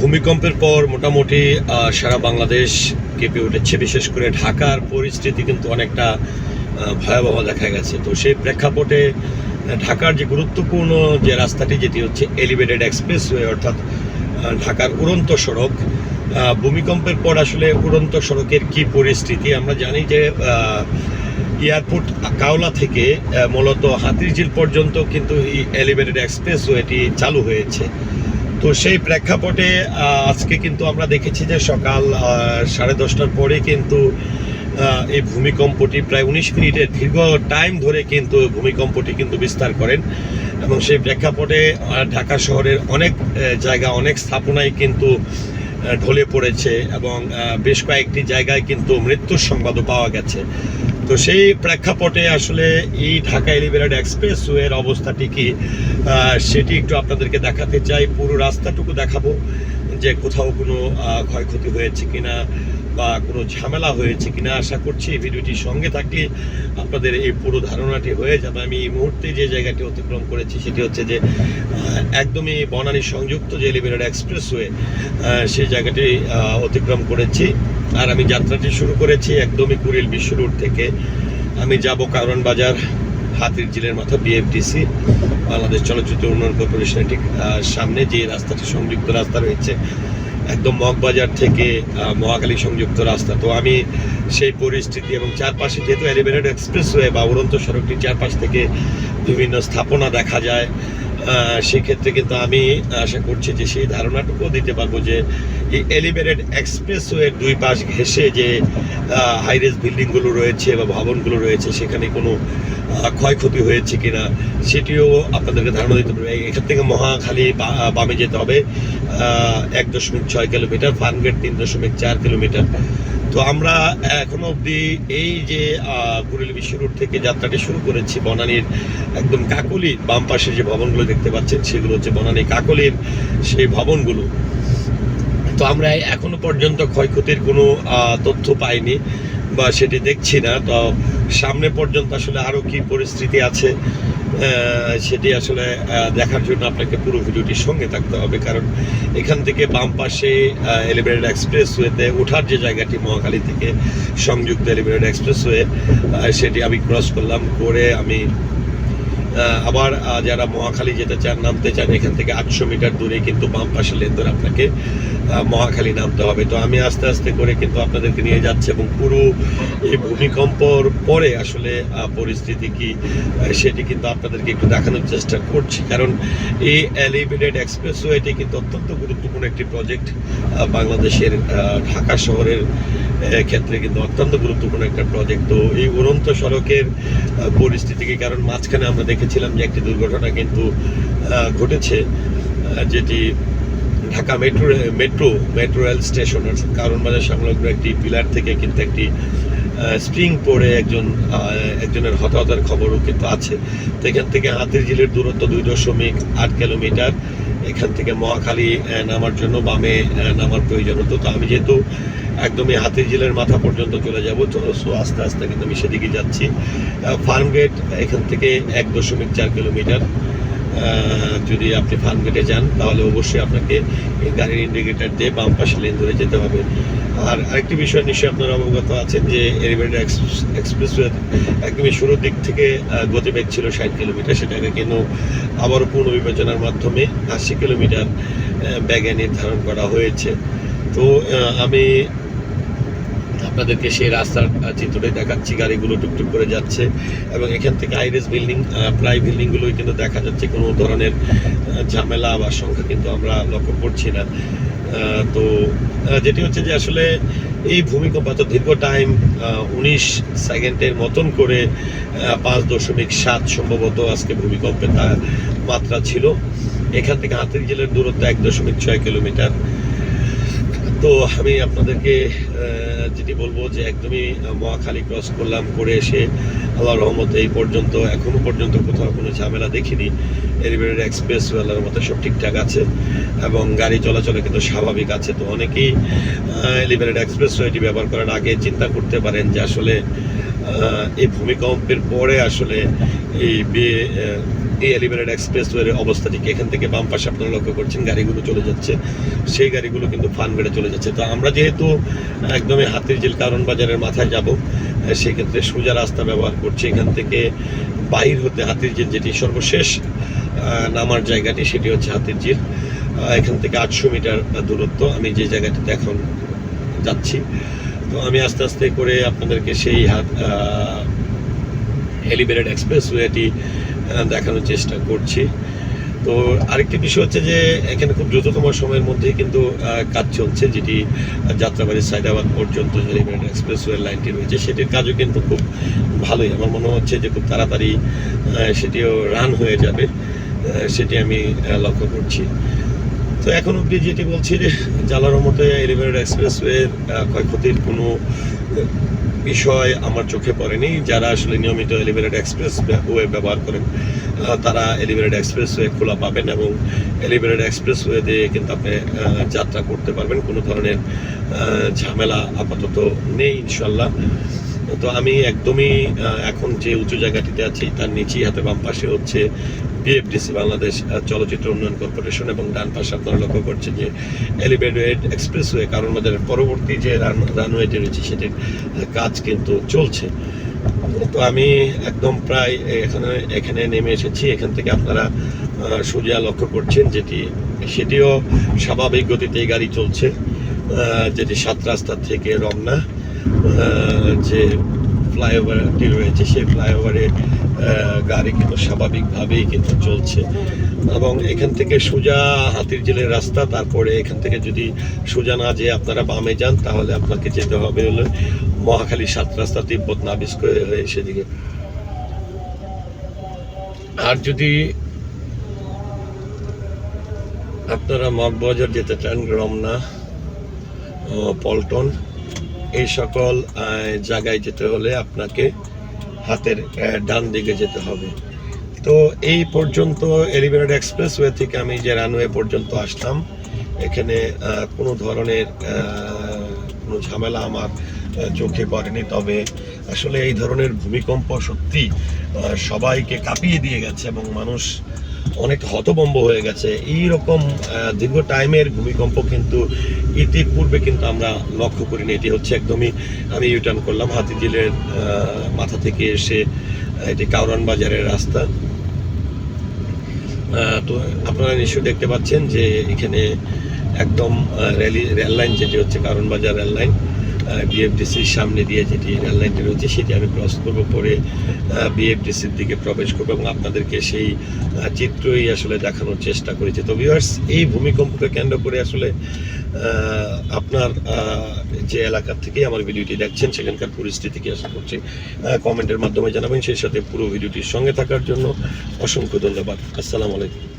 ভূমিকম্পের পর মোটামুটি সারা বাংলাদেশ কেঁপে উঠেছে, বিশেষ করে ঢাকার পরিস্থিতি কিন্তু অনেকটা ভয়াবহ দেখা গেছে। তো সেই প্রেক্ষাপটে ঢাকার যে গুরুত্বপূর্ণ যে রাস্তাটি, যেটি হচ্ছে এলিভেটেড এক্সপ্রেসওয়ে অর্থাৎ ঢাকার উড়ন্ত সড়ক ভূমিকম্পের পর আসলে উড়ন্ত সড়কের কি পরিস্থিতি? আমরা জানি যে এয়ারপোর্ট কাওলা থেকে মূলত হাতিরঝিল পর্যন্ত কিন্তু এই এলিভেটেড এক্সপ্রেসওয়েটি চালু হয়েছে। তো সেই প্রেক্ষাপটে আজকে কিন্তু আমরা দেখেছি যে সকাল সাড়ে দশটার পরে কিন্তু এই ভূমিকম্পটি প্রায় উনিশ মিনিটের দীর্ঘ টাইম ধরে কিন্তু ভূমিকম্পটি কিন্তু বিস্তার করেন। এবং সেই প্রেক্ষাপটে ঢাকা শহরের অনেক জায়গা, অনেক স্থাপনায় কিন্তু ঢলে পড়েছে এবং বেশ কয়েকটি জায়গায় কিন্তু মৃত্যুর সংবাদও পাওয়া গেছে। তো সেই প্রেক্ষাপটে আসলে এই ঢাকা এলিভেটেড এক্সপ্রেসওয়ের অবস্থাটি কি সেটি একটু আপনাদেরকে দেখাতে চাই। পুরো রাস্তাটুকু দেখাবো যে কোথাও কোনো ক্ষয়ক্ষতি হয়েছে কিনা। বা কোনো ঝামেলা হয়েছে কিনা আশা করছি এই ভিডিওটির সঙ্গে থাকলে আপনাদের এই পুরো ধারণাটি হয়ে যাবে। আমি এই মুহূর্তে যে জায়গাটি অতিক্রম করেছি সেটি হচ্ছে যে একদমই বনানী সংযুক্ত যে এলিভেটেড এক্সপ্রেসওয়ে সেই জায়গাটি অতিক্রম করেছি। আর আমি যাত্রাটি শুরু করেছি একদমই কুড়িল বিশ্ব রোড থেকে। আমি যাব কারণ বাজার, হাতির জিলের মাথা বিএফডিসি বাংলাদেশ চলচ্চিত্র উন্নয়ন কর্পোরেশনের ঠিক সামনে যে রাস্তাটি সংযুক্ত রাস্তা রয়েছে একদম মগবাজার থেকে মহাকালী সংযুক্ত রাস্তা। তো আমি সেই পরিস্থিতি এবং চারপাশে যেহেতু এলিভেটেড এক্সপ্রেসওয়ে বা উড়ন্ত সড়কটির চারপাশ থেকে বিভিন্ন স্থাপনা দেখা যায় সেক্ষেত্রে কিন্তু আমি আশা করছি যে সেই ধারণাটুকুও দিতে পারব যে এই এলিভেটেড এক্সপ্রেসওয়ের দুই পাশ ঘেঁষে যে হাইরেজ বিল্ডিংগুলো রয়েছে বা ভবনগুলো রয়েছে, সেখানে কোনো ক্ষয়ক্ষতি হয়েছে কিনা, সেটিও আপনাদেরকে ধারণা দিতে পারবে এখান থেকে মহাখালী বামে যেতে হবে এক দশমিক ছয় কিলোমিটার ফার্মগেট তিন দশমিক চার কিলোমিটার। তো আমরা এখনও অবধি এই যে কুড়িল বিশ্ব রোড থেকে যাত্রাটি শুরু করেছি, বনানীর একদম কাকলি বাম পাশে যে ভবনগুলো দেখতে পাচ্ছেন, সেগুলো হচ্ছে বনানী কাকলির সেই ভবনগুলো। তো আমরা এখনও পর্যন্ত ক্ষয়ক্ষতির কোনো তথ্য পাইনি বা সেটি দেখছি না। তো সামনে পর্যন্ত আসলে আরও কি পরিস্থিতি আছে সেটি আসলে দেখার জন্য আপনাকে পুরো ভিডিওটির সঙ্গে থাকতে হবে। কারণ এখান থেকে বাম পাশে এলিভেটেড এক্সপ্রেসওয়েতে ওঠার যে জায়গাটি মহাখালী থেকে সংযুক্ত এলিভেটেড এক্সপ্রেসওয়ে সেটি আমি ক্রস করলাম। করে আমি আবার যারা মহাখালী যেতে চান, নামতে চান, এখান থেকে আটশো মিটার দূরে কিন্তু বাম পাশে লেন আপনাকে মহাখালী নামতে হবে। তো আমি আস্তে আস্তে করে কিন্তু আপনাদেরকে নিয়ে যাচ্ছি এবং পুরো এই ভূমিকম্পর পরে আসলে পরিস্থিতি কি সেটি কিন্তু আপনাদেরকে একটু দেখানোর চেষ্টা করছি। কারণ এই এলিভেটেড এক্সপ্রেসওয়েটি কিন্তু অত্যন্ত গুরুত্বপূর্ণ একটি প্রজেক্ট বাংলাদেশের ঢাকা শহরের ক্ষেত্রে কিন্তু অত্যন্ত গুরুত্বপূর্ণ একটা প্রজেক্ট তো এই উড়ন্ত সড়কের পরিস্থিতিকে কারণ মাঝখানে আমরা দেখেছিলাম যে একটি দুর্ঘটনা কিন্তু ঘটেছে যেটি Dhaka metro metro metro rail station, অর্থাৎ কারণ বাজার সংলগ্ন একটি পিলার থেকে কিন্তু একটি স্প্রিং পড়ে একজন একজনের হতাহতের খবরও কিন্তু আছে। তো এখান থেকে হাতির ঝিলের দূরত্ব দুই দশমিক আট কিলোমিটার। এখান থেকে মহাখালী নামার জন্য বামে নামার প্রয়োজন হতো। তো আমি যেহেতু একদমই হাতির ঝিলের মাথা পর্যন্ত চলে যাব। সো আস্তে আস্তে কিন্তু আমি সেদিকে যাচ্ছি। ফার্মগেট এখান থেকে এক দশমিক চার কিলোমিটার। যদি আপনি ফার্মগেটে যান, তাহলে অবশ্যই আপনাকে গাড়ির ইন্ডিকেটার দিয়ে বাম পাশে লেন ধরে যেতে হবে। আর আরেকটি বিষয় নিশ্চয়ই আপনারা অবগত আছেন যে এলিভেটেড এক্সপ্রেসওয়ে একদমই শুরুর দিক থেকে গতিবেগ ছিল ষাট কিলোমিটার। সেটাকে কিন্তু আবারও পুনর্বিবেচনার মাধ্যমে আশি কিলোমিটার ব্যাগে নির্ধারণ করা হয়েছে। তো আমি আপনাদেরকে সেই রাস্তার চিত্রটাই দেখাচ্ছি। গাড়িগুলো টুকটুক করে যাচ্ছে এবং এখান থেকে আইরিস বিল্ডিং প্রায় বিল্ডিংগুলোই কিন্তু দেখা যাচ্ছে। কোনো ধরনের ঝামেলা বা সংখ্যা কিন্তু আমরা লক্ষ্য করছি না। তো যেটি হচ্ছে যে আসলে এই ভূমিকম্প এত দীর্ঘ টাইম উনিশ সেকেন্ডের মতন করে পাঁচ দশমিক সাত সম্ভবত আজকে ভূমিকম্পের মাত্রা ছিল। এখান থেকে হাতির জেলের দূরত্ব এক দশমিক ছয় কিলোমিটার। তো আমি আপনাদেরকে যেটি বলব যে একদমই মহাখালী ক্রস করলাম, করে এসে আল্লাহ রহমত এই পর্যন্ত, এখনও পর্যন্ত কোথাও কোনো ঝামেলা দেখিনি। এলিভেটেড এক্সপ্রেস আল্লাহর মতো সব ঠিকঠাক আছে এবং গাড়ি চলাচলে কিন্তু স্বাভাবিক আছে। তো অনেকেই এলিভেটেড এক্সপ্রেস এটি ব্যবহার করার আগে চিন্তা করতে পারেন যে আসলে এই ভূমিকম্পের পরে আসলে এই বে- এই এলিভেটেড এক্সপ্রেসওয়ের অবস্থাটি কি এখান থেকে বাম পাশে আপনারা লক্ষ্য করছেন গাড়িগুলো চলে যাচ্ছে। সেই গাড়িগুলো কিন্তু ফান বেড়ে চলে যাচ্ছে। তো আমরা যেহেতু একদমই হাতির ঝিল কারণ বাজারের মাথায় যাব সেক্ষেত্রে সোজা রাস্তা ব্যবহার করছি। এখান থেকে বাহির হতে হাতির জেল যেটি সর্বশেষ নামার জায়গাটি সেটি হচ্ছে হাতির আহ, এখান থেকে আটশো মিটার দূরত্ব। আমি যে জায়গাটিতে এখন যাচ্ছি তো আমি আস্তে আস্তে করে আপনাদেরকে সেই হাত এলিভেটেড এক্সপ্রেসওয়েটি দেখানোর চেষ্টা করছি। তো আরেকটি বিষয় হচ্ছে যে, এখানে খুব দ্রুততম সময়ের মধ্যেই কিন্তু কাজ চলছে, যেটি যাত্রাবাড়ি সাইদাবাদ পর্যন্ত এলিভেটেড এক্সপ্রেসওয়ে লাইনটি রয়েছে, সেটির কাজও কিন্তু খুব ভালোই। আমার মনে হচ্ছে যে খুব তাড়াতাড়ি সেটিও রান হয়ে যাবে সেটি আমি লক্ষ্য করছি। তো এখন অবধি যেটি বলছি যে জালার মতে এলিভেটেড এক্সপ্রেসওয়ে ক্ষয়ক্ষতির কোনো বিষয় আমার চোখে পড়েনি। যারা আসলে নিয়মিত এলিভেটেড এক্সপ্রেস ওয়ে ব্যবহার করেন তারা এলিভেটেড এক্সপ্রেসওয়ে খোলা পাবেন এবং এলিভেটেড এক্সপ্রেসওয়ে দিয়ে কিন্তু আপনি যাত্রা করতে পারবেন। কোনো ধরনের ঝামেলা আপাতত নেই ইনশাল্লাহ তো আমি একদমই এখন যে উঁচু জায়গাটিতে আছি, তার নিচেই হাতে বাম পাশে হচ্ছে বিএফডিসি বাংলাদেশ চলচ্চিত্র উন্নয়ন কর্পোরেশন এবং ডান পাশে আপনারা লক্ষ্য করছেন যে এলিভেটেড এক্সপ্রেসওয়ে কারণ বাজারের পরবর্তী যে রান রানওয়েটি রয়েছে, সেটির কাজ কিন্তু চলছে। তো আমি একদম প্রায় এখানে এখানে নেমে এসেছি। এখান থেকে আপনারা সোজা লক্ষ্য করছেন যেটি, সেটিও স্বাভাবিক গতিতেই গাড়ি চলছে যেটি সাত রাস্তা থেকে রমনা যে ফ্লাইওভারটি রয়েছে সেই ফ্লাইওভারে গাড়ি কিন্তু স্বাভাবিকভাবেই কিন্তু চলছে। এবং এখান থেকে সোজা হাতির জেলের রাস্তা, তারপরে এখান থেকে যদি সোজা না যেয়ে আপনারা বামে যান, তাহলে আপনাকে যেতে হবে হলো মহাখালী সাত রাস্তা, তিব্বত নাবিস করে হয়ে সেদিকে। আর যদি আপনারা মগবাজার যেতে চান, রমনা পল্টন এই সকল জায়গায় যেতে হলে আপনাকে হাতের ডান দিকে যেতে হবে। তো এই পর্যন্ত এলিভেটেড এক্সপ্রেসওয়ে থেকে আমি যে রানওয়ে পর্যন্ত আসলাম, এখানে কোনো ধরনের কোনো ঝামেলা আমার চোখে পড়েনি। তবে আসলে এই ধরনের ভূমিকম্প সত্যি সবাইকে কাঁপিয়ে দিয়ে গেছে এবং মানুষ অনেক হতবম্ব হয়ে গেছে। এই রকম দীর্ঘ টাইমের ভূমিকম্প কিন্তু ইতিপূর্বে কিন্তু আমরা লক্ষ্য করিনি। এটি হচ্ছে একদমই আমি ইউটার্ন করলাম হাতিঝিলের মাথা থেকে এসে এটি কাউরান বাজারের রাস্তা। তো আপনারা নিশ্চয়ই দেখতে পাচ্ছেন যে এখানে একদম রেলি রেল লাইন যেটি হচ্ছে কারণ বাজার রেল লাইন। বিএফডিসির সামনে দিয়ে যেটি রেল লাইনটি রয়েছে, সেটি আমি ক্রস করব, পরে বিএফডিসির দিকে প্রবেশ করব এবং আপনাদেরকে সেই চিত্রই আসলে দেখানোর চেষ্টা করেছি। তো ভিউয়ার্স এই ভূমিকম্পকে কেন্দ্র করে আসলে আপনার যে এলাকার থেকে আমার ভিডিওটি দেখছেন, সেখানকার পরিস্থিতি কি আশা করছি কমেন্টের মাধ্যমে জানাবেন। সেই সাথে পুরো ভিডিওটির সঙ্গে থাকার জন্য অসংখ্য ধন্যবাদ। আসসালামু আলাইকুম।